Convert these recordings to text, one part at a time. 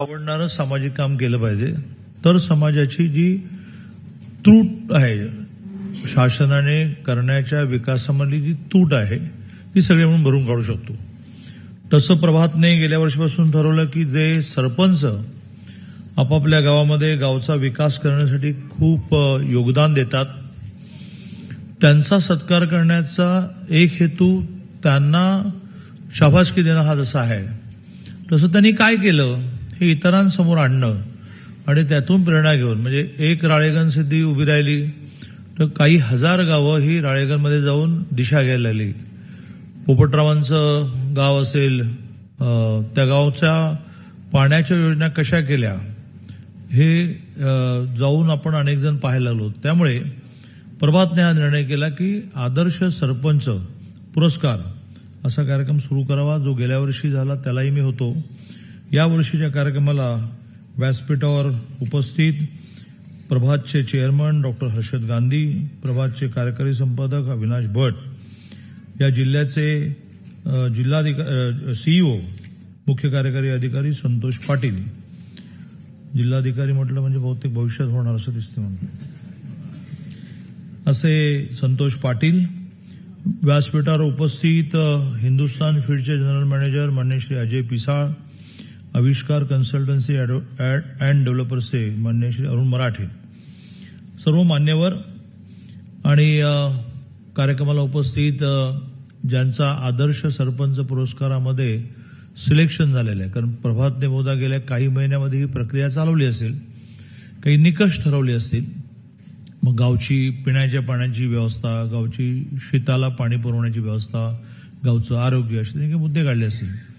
आवडणारं सामाजिक काम केलं पाहिजे. तर समाजाची जी त्रूट आहे शासनाने करण्याच्या विकासामधली जी तूट आहे ती सगळे म्हणून भरून काढू शकतो. तसं प्रभातने गेल्या वर्षीपासून ठरवलं की जे सरपंच आपापल्या गावामध्ये गावचा विकास करण्यासाठी खूप योगदान देतात त्यांचा सत्कार करण्याचा एक हेतू त्यांना शाबासकी देणं हा जसा आहे. तसं त्यांनी काय केलं? हे इतरांसमोर आणणं आणि त्यातून प्रेरणा घेऊन म्हणजे एक राळेगण सिद्धी उभी राहिली तर काही हजार गावं ही राळेगणमध्ये जाऊन दिशा घ्यायला लागली. पोपटरावांचं गाव असेल त्या गावच्या पाण्याच्या योजना कशा केल्या हे जाऊन आपण अनेक जण पाहायला लागलो. त्यामुळे प्रभातने हा निर्णय केला की आदर्श सरपंच पुरस्कार असा कार्यक्रम सुरू करावा जो गेल्या वर्षी झाला त्यालाही मी होतो. या वर्षीच्या कार्यक्रमाला व्यासपीठावर उपस्थित प्रभातचे चेअरमन डॉक्टर हर्षद गांधी प्रभातचे कार्यकारी संपादक अविनाश भट या जिल्ह्याचे जिल्हाधिका सीईओ मुख्य कार्यकारी अधिकारी संतोष पाटील. जिल्हाधिकारी म्हटलं म्हणजे बहुतेक भविष्यात होणार असं दिसते म्हणून. असे संतोष पाटील व्यासपीठावर उपस्थित हिंदुस्थान हिंदुस्तान फीडचे जनरल मॅनेजर मान्य श्री अजय पिसाळ आविष्कार कन्सल्टन्सी ॲडो- अँड डेव्हलपर्सचे मान्य श्री अरुण मराठे. सर्व मान्यवर आणि कार्यक्रमाला उपस्थित ज्यांचा आदर्श सरपंच पुरस्कारामध्ये सिलेक्शन झालेलं आहे. कारण प्रभातने बहुधा गेल्या काही महिन्यामध्ये ही प्रक्रिया चालवली असेल काही निकष ठरवले असतील. मग गावची पिण्याच्या पाण्याची व्यवस्था गावची शेताला पाणी पुरवण्याची व्यवस्था गावचं आरोग्य असे काही मुद्दे काढले असतील.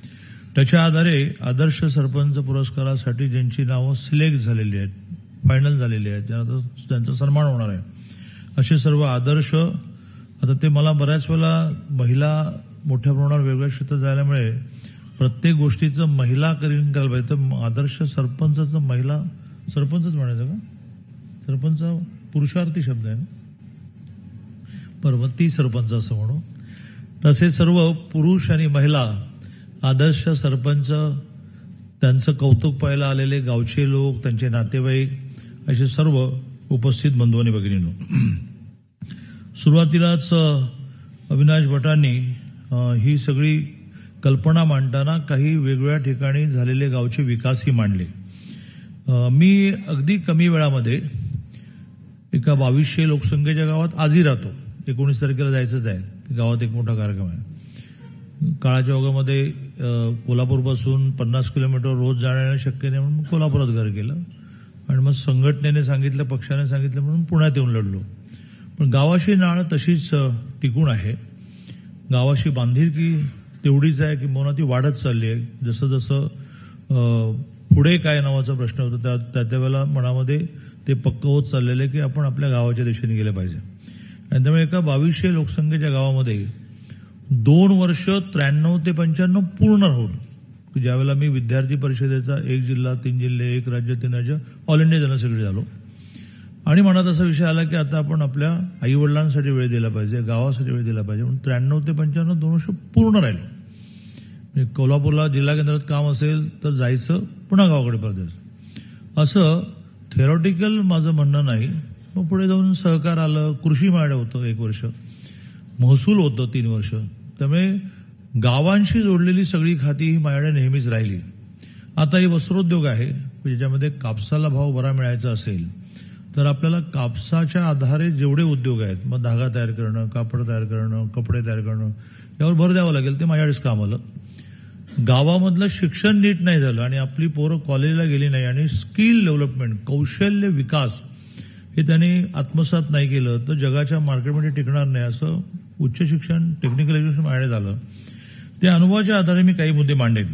त्याच्या आधारे आदर्श सरपंच पुरस्कारासाठी ज्यांची नावं सिलेक्ट झालेली आहेत फायनल झालेली आहेत ज्यांना त्यांचा सन्मान होणार आहे असे सर्व आदर्श आता ते मला बऱ्याच वेळेला महिला मोठ्या प्रमाणावर वेगळ्या क्षेत्रात झाल्यामुळे प्रत्येक गोष्टीचं महिला करीन करायला पाहिजे तर आदर्श सरपंचाचं महिला सरपंचच म्हणायचं का? सरपंच पुरुषार्थी शब्द आहे ना? पर्वती सरपंच असं म्हणू. तसे सर्व पुरुष आणि महिला आदर्श सरपंच त्यांचं कौतुक पाहायला आलेले गावचे लोक त्यांचे नातेवाईक असे सर्व उपस्थित बंधू आणि भगिनींनो. सुरुवातीलाच अविनाश भटांनी ही सगळी कल्पना मांडताना काही वेगवेगळ्या ठिकाणी झालेले गावचे विकासही मांडले. मी अगदी कमी वेळामध्ये एका बावीसशे लोकसंख्येच्या गावात आजही राहतो. एकोणीस तारखेला जायचंच आहे. गावात एक मोठा कार्यक्रम आहे. काळाच्या ओघामध्ये कोल्हापूरपासून पन्नास किलोमीटर रोज जाणं शक्य नाही म्हणून कोल्हापुरात घर केलं. आणि मग संघटनेने सांगितलं पक्षाने सांगितलं म्हणून पुण्यात येऊन लढलो. पण गावाशी नाळ तशीच टिकून आहे. गावाशी बांधिलकी तेवढीच आहे की मोना ती वाढत चालली आहे. जसं जसं पुढे काय नावाचा प्रश्न होता त्या त्या त्यावेळेला मनामध्ये ते पक्क होत चाललेलं आहे की आपण आपल्या गावाच्या दिशेने गेलं पाहिजे. आणि त्यामुळे एका बावीसशे लोकसंख्येच्या गावामध्ये दोन वर्ष त्र्याण्णव ते पंच्याण्णव पूर्ण राहून ज्यावेळेला मी विद्यार्थी परिषदेचा एक जिल्हा तीन जिल्हे एक राज्य तीन राज्य ऑल इंडिया जनरल झालो. आणि मनात असा विषय आला की आता आपण आपल्या आई वडिलांसाठी वेळ दिला पाहिजे गावासाठी वेळ दिला पाहिजे. म्हणून त्र्याण्णव ते पंच्याण्णव दोन वर्ष पूर्ण राहिलो. कोल्हापूरला जिल्हा केंद्रात काम असेल तर जायचं पुन्हा गावाकडे परत असं थेरॉटिकल माझं म्हणणं नाही. मग पुढे जाऊन सहकार आलं कृषी महाड होतं एक वर्ष. महसूल होतं तीन वर्ष. त्यामुळे गावांशी जोडलेली सगळी खाती ही माझ्याकडे नेहमीच राहिली. आता ही वस्त्रोद्योग आहे ज्याच्यामध्ये कापसाला भाव बरा मिळायचा असेल तर आपल्याला कापसाच्या आधारे जेवढे उद्योग आहेत मग धागा तयार करणं कापड तयार करणं कपडे तयार करणं यावर भर द्यावं लागेल ते माझ्याकडेच काम आलं. गावामधलं शिक्षण नीट नाही झालं आणि आपली पोरं कॉलेजला गेली नाही आणि स्किल डेव्हलपमेंट कौशल्य विकास हे त्यांनी आत्मसात नाही केलं तर जगाच्या मार्केटमध्ये टिकणार नाही असं उच्च शिक्षण टेक्निकल एज्युकेशन माझ्याकडे झालं. त्या अनुभवाच्या आधारे मी काही मुद्दे मांडेन.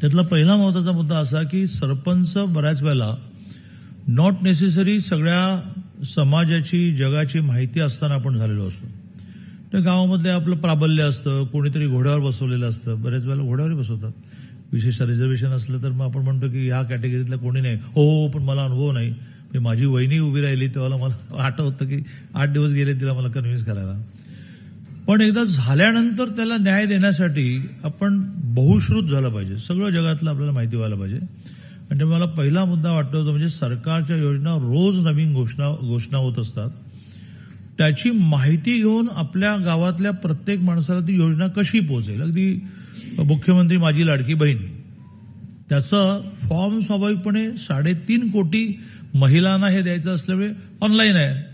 त्यातला पहिला महत्त्वाचा मुद्दा असा की सरपंच बऱ्याच वेळेला नॉट नेसेसरी सगळ्या समाजाची जगाची माहिती असताना आपण झालेलो असतो. त्या गावामध्ये आपलं प्राबल्य असतं कोणीतरी घोड्यावर बसवलेलं असतं. बऱ्याच वेळेला घोड्यावर बसवतात. विशेष रिझर्वेशन असलं तर मग आपण म्हणतो की ह्या कॅटेगरीतला कोणी नाही. हो पण मला अनुभव नाही. माझी वहिनी उभी राहिली तेव्हा मला आठवतं की आठ दिवस गेले तिला मला कन्व्हिन्स करायला. पण एकदा झाल्यानंतर त्याला न्याय देण्यासाठी आपण बहुश्रुत झालं पाहिजे. सगळं जगातलं आपल्याला माहिती व्हायला पाहिजे. म्हणजे मला पहिला मुद्दा वाटतो होता म्हणजे सरकारच्या योजना रोज नवीन घोषणा घोषणा होत असतात. त्याची माहिती घेऊन आपल्या गावातल्या प्रत्येक माणसाला ती योजना कशी पोहोचेल? अगदी मुख्यमंत्री माझी लाडकी बहीण. त्याचं फॉर्म स्वाभाविकपणे साडेतीन कोटी महिलांना हे द्यायचं असल्यामुळे ऑनलाईन आहे.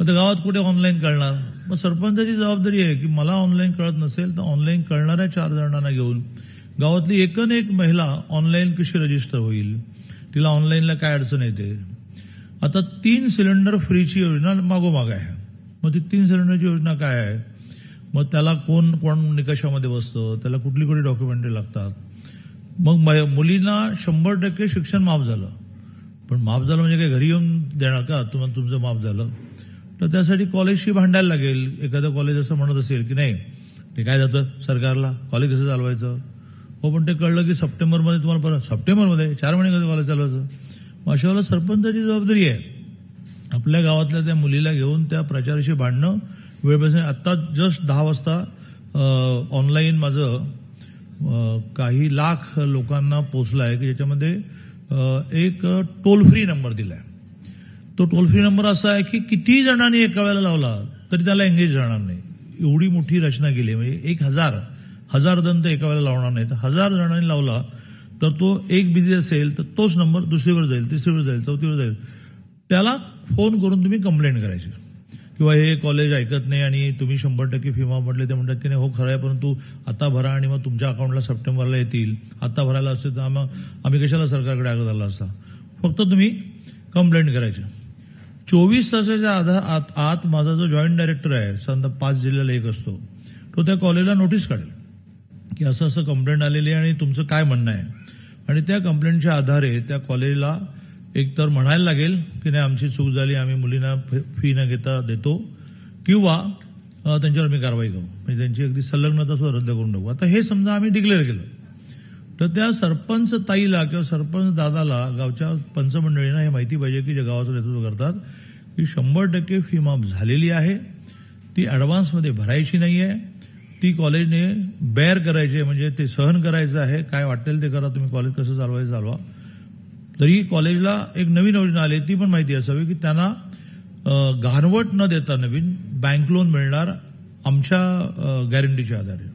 मग गावात कुठे ऑनलाईन कळणार मग सरपंचाची जबाबदारी आहे की मला ऑनलाईन कळत नसेल तर ऑनलाईन कळणाऱ्या चार जणांना घेऊन गावातली एकन एक महिला ऑनलाईन कशी रजिस्टर होईल? तिला ऑनलाईनला काय अडचण येते? आता तीन सिलेंडर फ्रीची योजना मागोमाग आहे. मग ती तीन सिलेंडरची योजना काय आहे? मग त्याला कोण कोण निकषामध्ये बसतं? त्याला कुठली कुठली डॉक्युमेंटरी लागतात? मग मुलींना शंभर टक्के शिक्षण माफ झालं. पण माफ झालं म्हणजे काय? घरी येऊन देणार का? तुम्हाला तुमचं माफ झालं. तर त्यासाठी कॉलेजशी भांडायला लागेल. एखादं कॉलेज असं म्हणत असेल की नाही ते काय जातं सरकारला? कॉलेज कसं चालवायचं? हो पण ते कळलं की सप्टेंबरमध्ये तुम्हाला परत सप्टेंबरमध्ये? चार महिने कसं कॉलेज चालवायचं? मग अशा वेळेला सरपंचाची जबाबदारी आहे. आपल्या गावातल्या त्या मुलीला घेऊन त्या प्रचाराशी भांडणं वेळ आत्ता जस्ट दहा वाजता ऑनलाईन माझं काही लाख लोकांना पोचलं आहे की ज्याच्यामध्ये एक टोल फ्री नंबर दिला आहे तो टोल फ्री नंबर असा आहे की किती जणांनी एका वेळेला लावला तरी त्याला एंगेज राहणार नाही. एवढी मोठी रचना केली आहे. म्हणजे एक हजार हजार दंत एका वेळेला लावणार नाही तर हजार जणांनी लावला तर तो एक बिझी असेल तर तोच नंबर दुसरीवर जाईल तिसरीवर जाईल चौथीवर जाईल. त्याला फोन करून तुम्ही कंप्लेंट करायची. किंवा हे कॉलेज ऐकत नाही आणि तुम्ही शंभर टक्के फी माफ म्हटले ते म्हणतात की नाही हो खरं आहे परंतु आता भरा आणि मग तुमच्या अकाउंटला सप्टेंबरला येतील. आता भरायला असते तर मग आम्ही कशाला सरकारकडे आग्रह झाला असता? फक्त तुम्ही कंप्लेंट करायची. चोवीस तासाच्या आधा आत आत माझा जो जॉईंट डायरेक्टर आहे समजा पाच जिल्ह्याला एक असतो तो त्या कॉलेजला नोटीस काढेल की असं असं कंप्लेंट आलेली आहे आणि तुमचं काय म्हणणं आहे. आणि त्या कंप्लेंटच्या आधारे त्या कॉलेजला एकतर म्हणायला लागेल की नाही आमची चूक झाली आम्ही मुलींना फी न घेता देतो किंवा त्यांच्यावर आम्ही कारवाई करू. म्हणजे त्यांची अगदी संलग्नता सुद्धा रद्द करून टाकू. आता हे समजा आम्ही डिक्लेअर केलं. तर त्या सरपंच ताईला किंवा सरपंच दादाला गावच्या पंचमंडळींना हे माहिती पाहिजे की जे गावाचं नेतृत्व करतात की शंभर टक्के फी माफ झालेली आहे. ती ॲडव्हान्समध्ये भरायची नाही आहे ती कॉलेजने बेअर करायची आहे म्हणजे ते सहन करायचं आहे. काय वाटेल ते करा तुम्ही कॉलेज कसं चालवायचं चालवा. तरी कॉलेजला एक नवीन योजना आली ती पण माहिती असावी की त्यांना घाणवट न देता नवीन बँक लोन मिळणार आमच्या गॅरंटीच्या आधारे.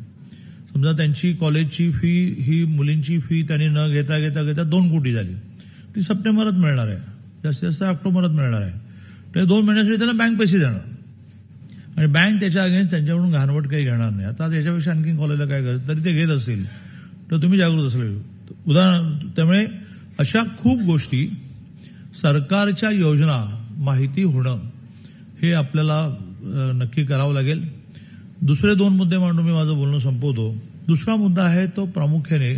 समजा त्यांची कॉलेजची फी ही मुलींची फी त्यांनी न घेता घेता घेता दोन कोटी झाली. ती सप्टेंबरात मिळणार आहे. जास्तीत जास्त ऑक्टोबरात मिळणार आहे. तर दोन महिन्यासाठी त्यांना बँक पैसे देणार. आणि बँक त्याच्या अगेन्स्ट त्यांच्याकडून घाणवट काही घेणार नाही. आता त्याच्यापेक्षा आणखी कॉलेजला काय करत तरी ते घेत असतील. तर तुम्ही जागृत असले. उदाहरण त्यामुळे अशा खूप गोष्टी सरकारच्या योजना माहिती होणं हे आपल्याला नक्की करावं लागेल. दुसरे दोन मुद्दे मांडून मी माझं बोलणं संपवतो. दुसरा मुद्दा आहे तो प्रामुख्याने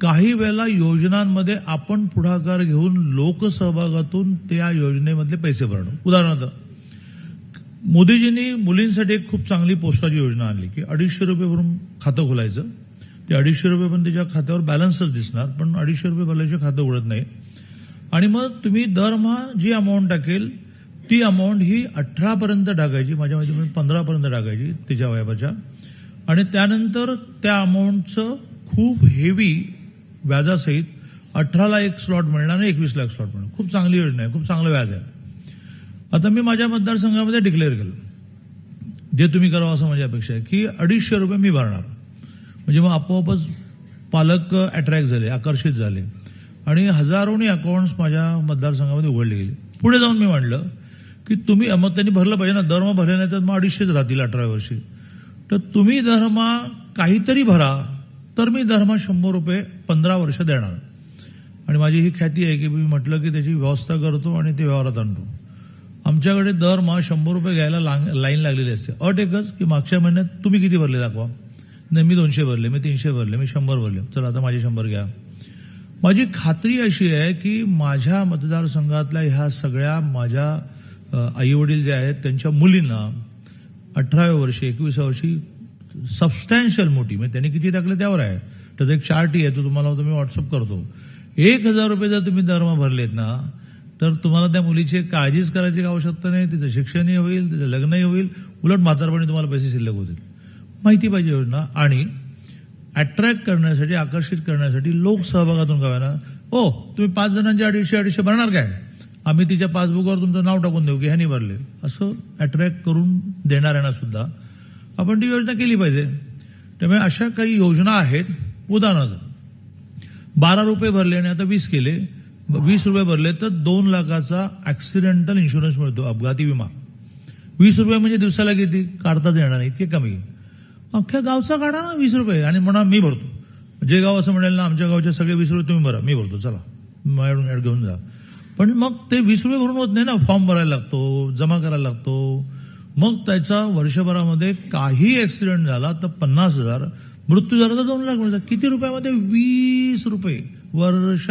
काही वेळेला योजनांमध्ये आपण पुढाकार घेऊन लोकसहभागातून त्या योजनेमधले पैसे भरणं. उदाहरणार्थ मोदीजींनी मुलींसाठी एक खूप चांगली पोस्टाची योजना आणली की अडीचशे रुपये भरून खातं खोलायचं. ते अडीचशे रुपये पण त्याच्या खात्यावर बॅलन्सच दिसणार पण अडीचशे रुपये भरल्याशिवाय खातं उघडत नाही. आणि मग तुम्ही दरमहा जी अमाऊंट टाकेल ती अमाऊंट ही अठरापर्यंत टाकायची माझ्या माहिती पंधरा टाकायची तिच्या वयाच्या आणि त्यानंतर त्या अमाऊंटचं खूप हेवी व्याजासहित अठराला एक स्लॉट मिळणार आणि एकवीसला एक स्लॉट मिळणार. खूप चांगली योजना आहे खूप चांगलं व्याज आहे. आता मी माझ्या मतदारसंघामध्ये डिक्लेअर केलं. जे तुम्ही करावं असं माझी अपेक्षा आहे की अडीचशे रुपये मी भरणार. म्हणजे मग आपोआपच पालक अट्रॅक्ट झाले आकर्षित झाले. आणि हजारोनी अकाउंट्स माझ्या मतदारसंघामध्ये उघडले गेले. पुढे जाऊन मी म्हणलं की तुम्ही मग त्यांनी भरलं पाहिजे ना दरमहा भरले नाही तर मग अडीचशेच राहतील अठरा वर्षी. तर तुम्ही दरमहा काहीतरी भरा तर मी दरमहा शंभर रुपये पंधरा वर्ष देणार. आणि माझी ही ख्याती आहे की मी म्हटलं की त्याची व्यवस्था करतो आणि ते व्यवहारात आणतो. आमच्याकडे दरमहा शंभर रुपये घ्यायला लांग- लाईन लागलेली असते. अट एकच की मागच्या महिन्यात तुम्ही किती भरले दाखवा. नाही मी दोनशे भरले मी तीनशे भरले मी शंभर भरले. चला आता माझे शंभर घ्या. माझी खात्री अशी आहे की माझ्या मतदारसंघातल्या ह्या सगळ्या माझ्या आई वडील जे आहेत त्यांच्या मुलींना अठराव्या वर्षी एकविसाव्या वर्षी सबस्टॅन्शियल मोठी म्हणजे त्यांनी किती टाकले त्यावर आहे? त्याचा एक चार्टही आहे तो तुम्हाला तुम्ही मी व्हॉट्सअप करतो. एक हजार रुपये जर तुम्ही दरमहा भरलेत ना तर तुम्हाला त्या मुलीची काळजीच करायची आवश्यकता नाही तिचं शिक्षणही होईल तिचं लग्नही होईल उलट म्हातारपणी तुम्हाला पैसे शिल्लक होतील. माहिती पाहिजे योजना. आणि अट्रॅक्ट करण्यासाठी आकर्षित करण्यासाठी लोकसहभागातून का ना. ओ तुम्ही पाच जणांचे अडीचशे अडीचशे भरणार काय? आम्ही तिच्या पासबुकवर तुमचं नाव टाकून देऊ की ह्यानी भरले. असं अट्रॅक्ट करून देणाऱ्यांना सुद्धा आपण ती योजना केली पाहिजे. त्यामुळे अशा काही योजना आहेत. उदाहरणार्थ बारा रुपये भरले आणि आता वीस केले. वीस रुपये भरले तर दोन लाखाचा ऍक्सिडेंटल इन्शुरन्स मिळतो अपघाती विमा. वीस रुपये म्हणजे दिवसाला किती? काढताच येणार नाही इतके कमी. अख्ख्या गावचा काढा ना वीस रुपये आणि म्हणा मी भरतो. जे गाव असं म्हणेल ना आमच्या गावचे सगळे वीस रुपये तुम्ही भरा मी भरतो चला. माझ्याकडून ऍड घेऊन जा. पण मग ते वीस रुपये भरून होत नाही ना फॉर्म भरायला लागतो जमा करायला लागतो. मग त्याचा वर्षभरामध्ये काही ऍक्सिडेंट झाला तर पन्नास हजार मृत्यू झाला तर दोन लाख मिळतात. किती रुपयामध्ये? वीस रुपये. वर्ष